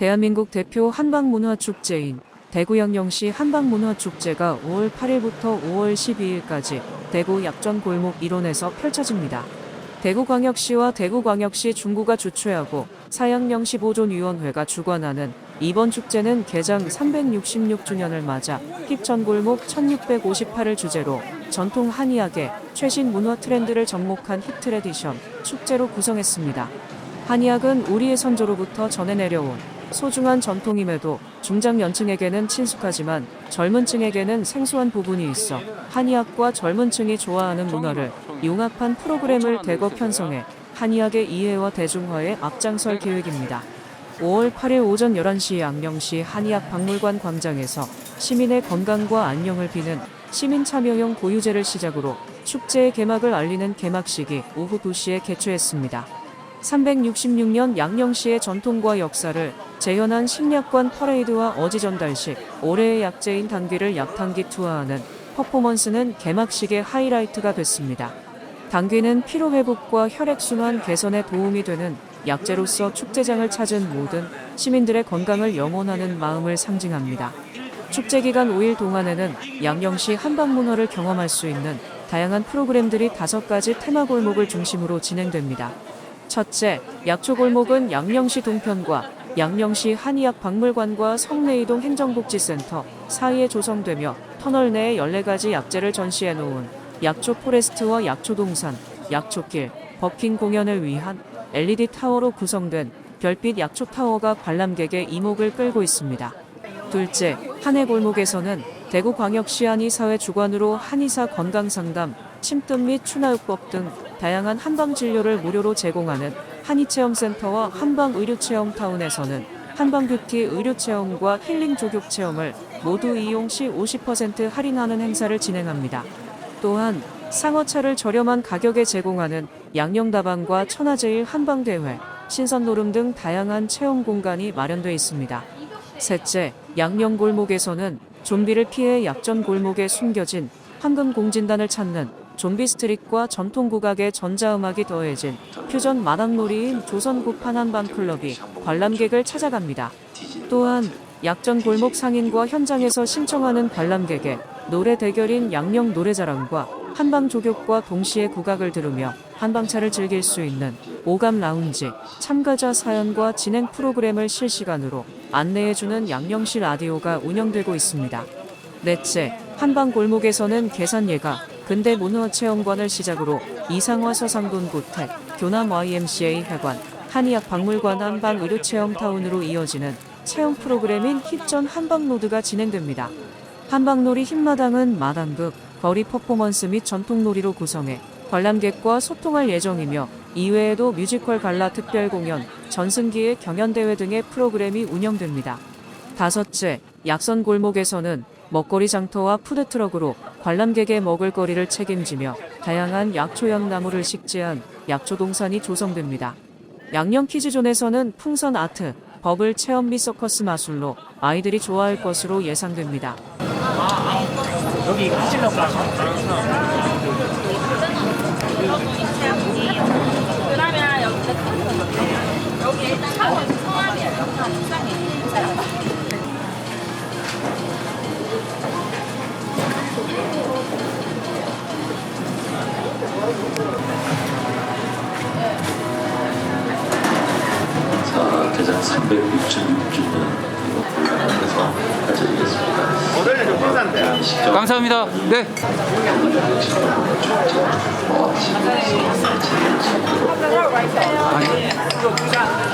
대한민국 대표 한방문화축제인 대구양령시 한방문화축제가 5월 8일부터 5월 12일까지 대구 약전 골목 일원에서 펼쳐집니다. 대구광역시와 대구광역시 중구가 주최하고 사양령시 보존위원회가 주관하는 이번 축제는 개장 366주년을 맞아 힙전골목 1658을 주제로 전통 한의학의 최신 문화 트렌드를 접목한 힙 트레디션 축제로 구성했습니다. 한의학은 우리의 선조로부터 전해 내려온 소중한 전통임에도 중장년층에게는 친숙하지만 젊은 층에게는 생소한 부분이 있어 한의학과 젊은 층이 좋아하는 문화를 융합한 프로그램을 대거 편성해 한의학의 이해와 대중화에 앞장설 계획입니다. 5월 8일 오전 11시 양령시 한의학 박물관 광장에서 시민의 건강과 안녕을 비는 시민 참여형 고유제를 시작으로 축제의 개막을 알리는 개막식이 오후 2시에 개최했습니다. 366년 양령시의 전통과 역사를 재현한 식약관 퍼레이드와 어지 전달식, 올해의 약재인 당귀를 약탕기 투하하는 퍼포먼스는 개막식의 하이라이트가 됐습니다. 당귀는 피로회복과 혈액순환 개선에 도움이 되는 약재로서 축제장을 찾은 모든 시민들의 건강을 영원하는 마음을 상징합니다. 축제 기간 5일 동안에는 양령시 한방문화를 경험할 수 있는 다양한 프로그램들이 다섯 가지 테마 골목을 중심으로 진행됩니다. 첫째, 약초골목은 양령시 동편과 양령시 한의학 박물관과 성내이동 행정복지센터 사이에 조성되며 터널 내에 14가지 약재를 전시해 놓은 약초 포레스트와 약초 동산, 약초길, 버킹 공연을 위한 LED 타워로 구성된 별빛 약초 타워가 관람객의 이목을 끌고 있습니다. 둘째, 한해 골목에서는 대구광역시 한의사회 주관으로 한의사 건강상담, 침뜸 및 추나요법 등 다양한 한방 진료를 무료로 제공하는 한의체험센터와 한방의료체험타운에서는 한방뷰티 의료체험과 힐링 조격 체험을 모두 이용 시 50% 할인하는 행사를 진행합니다. 또한 상어차를 저렴한 가격에 제공하는 양령다방과 천하제일 한방대회, 신선노름 등 다양한 체험 공간이 마련돼 있습니다. 셋째, 양령골목에서는 좀비를 피해 약전 골목에 숨겨진 황금 공진단을 찾는 좀비 스트릿과 전통 국악의 전자음악이 더해진 퓨전 마당놀이인 조선 구판 한방클럽이 관람객을 찾아갑니다. 또한 약전 골목 상인과 현장에서 신청하는 관람객의 노래 대결인 양령 노래자랑과 한방 조격과 동시에 국악을 들으며 한방차를 즐길 수 있는 오감 라운지, 참가자 사연과 진행 프로그램을 실시간으로 안내해주는 양령시 라디오가 운영되고 있습니다. 넷째, 한방 골목에서는 계산예가, 근대 문화체험관을 시작으로 이상화 서상돈 고택, 교남 YMCA 회관, 한의학 박물관 한방 의료체험타운으로 이어지는 체험 프로그램인 힙전 한방로드가 진행됩니다. 한방놀이 힙마당은 마당극, 거리 퍼포먼스 및 전통놀이로 구성해 관람객과 소통할 예정이며 이외에도 뮤지컬 갈라 특별 공연, 전승기의 경연대회 등의 프로그램이 운영됩니다. 다섯째, 약선 골목에서는 먹거리 장터와 푸드트럭으로 관람객의 먹을거리를 책임지며 다양한 약초향 나무를 식재한 약초 동산이 조성됩니다. 양령 키즈존에서는 풍선 아트, 버블 체험 및 서커스 마술로 아이들이 좋아할 것으로 예상됩니다. 여기 찔러 가. 대장 366주년 불가능해서 가져오겠습니다. 모델은 좀. 시점 감사합니다. 네.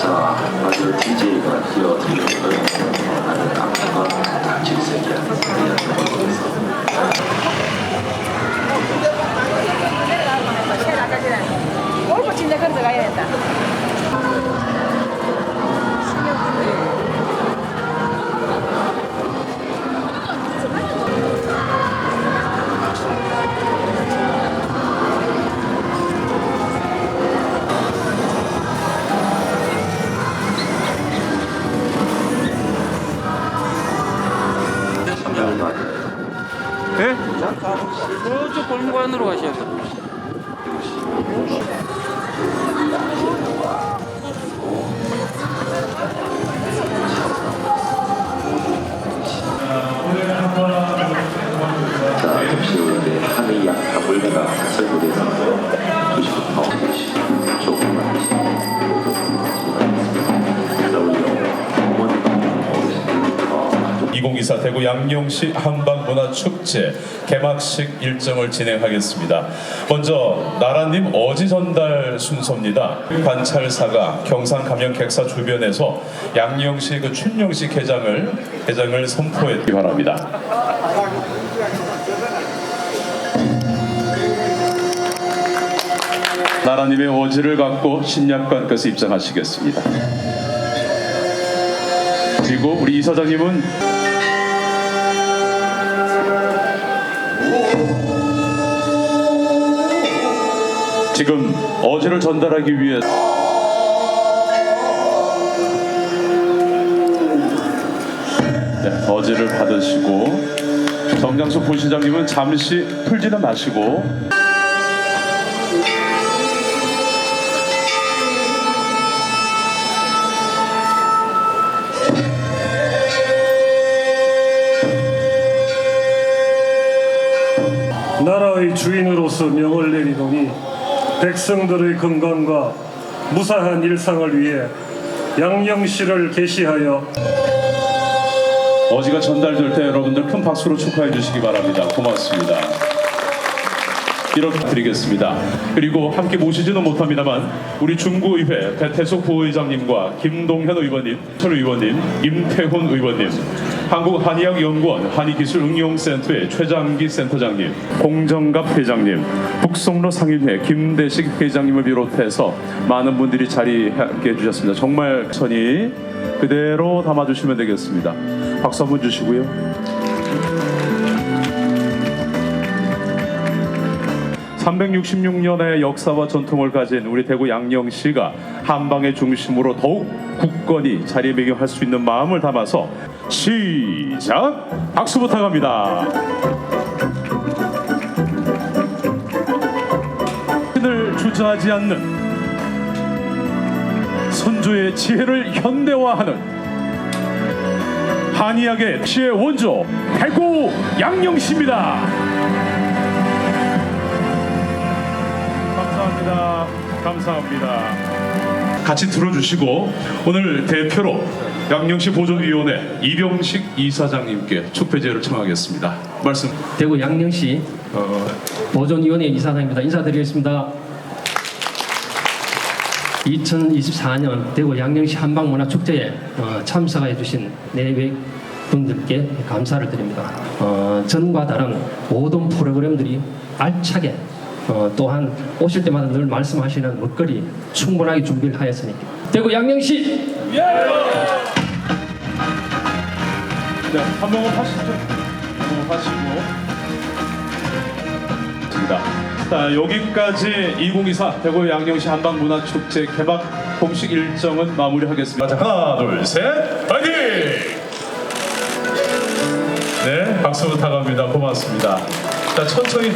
자, 아주 DJ가 뛰어드리는 저쪽 골무관으로 가셔야 돼. 자, 잠시 후에 한의약 가불레가 가설 무대에서 어, 2024 대구 양용시 한방문화축제 개막식 일정을 진행하겠습니다. 먼저 나라님 어지 전달 순서입니다. 관찰사가 경상 감영객사 주변에서 양용시 그 춘용시 개장을 개장을 선포했기 바랍니다. 나라님의 어지를 갖고 신약관께서 입장하시겠습니다. 그리고 우리 이사장님은 지금 어제를 전달하기 위해 네, 어제를 받으시고 정장수 부시장님은 잠시 풀지는 마시고 나라의 주인으로서 명을 내리노니 백성들의 건강과 무사한 일상을 위해 양령시를 개시하여 어지가 전달될 때 여러분들 큰 박수로 축하해 주시기 바랍니다. 고맙습니다. 이렇게 드리겠습니다. 그리고 함께 모시지는 못합니다만 우리 중구의회 배태숙 부의장님과 김동현 의원님, 철 의원님, 임태훈 의원님, 한국한의학연구원 한의기술응용센터의 최장기 센터장님, 공정갑 회장님, 북송로 상인회 김대식 회장님을 비롯해서 많은 분들이 자리해 주셨습니다. 정말 천히 그대로 담아주시면 되겠습니다. 박수 한번 주시고요. 366년의 역사와 전통을 가진 우리 대구 양령시가 한방의 중심으로 더욱 굳건히 자리매김할 수 있는 마음을 담아서 시작! 박수 부탁합니다. 을 주저하지 않는 선조의 지혜를 현대화하는 한의학의 시의 원조 대구 양령시입니다. 감사합니다. 감사합니다. 같이 들어주시고 오늘 대표로 양령시 보존위원회 이병식 이사장님께 축배제를 청하겠습니다. 말씀. 대구 양령시 어, 보존위원회 이사장입니다. 인사드리겠습니다. 2024년 대구 양령시 한방문화축제에 어, 참석해 주신 내외 분들께 감사를 드립니다. 어, 전과 다른 모든 프로그램들이 알차게 어, 또한 오실 때마다 늘 말씀하시는 먹거리 충분하게 준비를 하였으니까 대구 양령시 네, 한 번만 하시죠. 한번 하시고. 입니다. 자, 여기까지 2024 대구 양령시 한방문화축제 개막 공식 일정은 마무리하겠습니다. 자, 하나, 둘, 셋, 파이팅! 네, 박수 부탁합니다. 고맙습니다. 자, 천천히.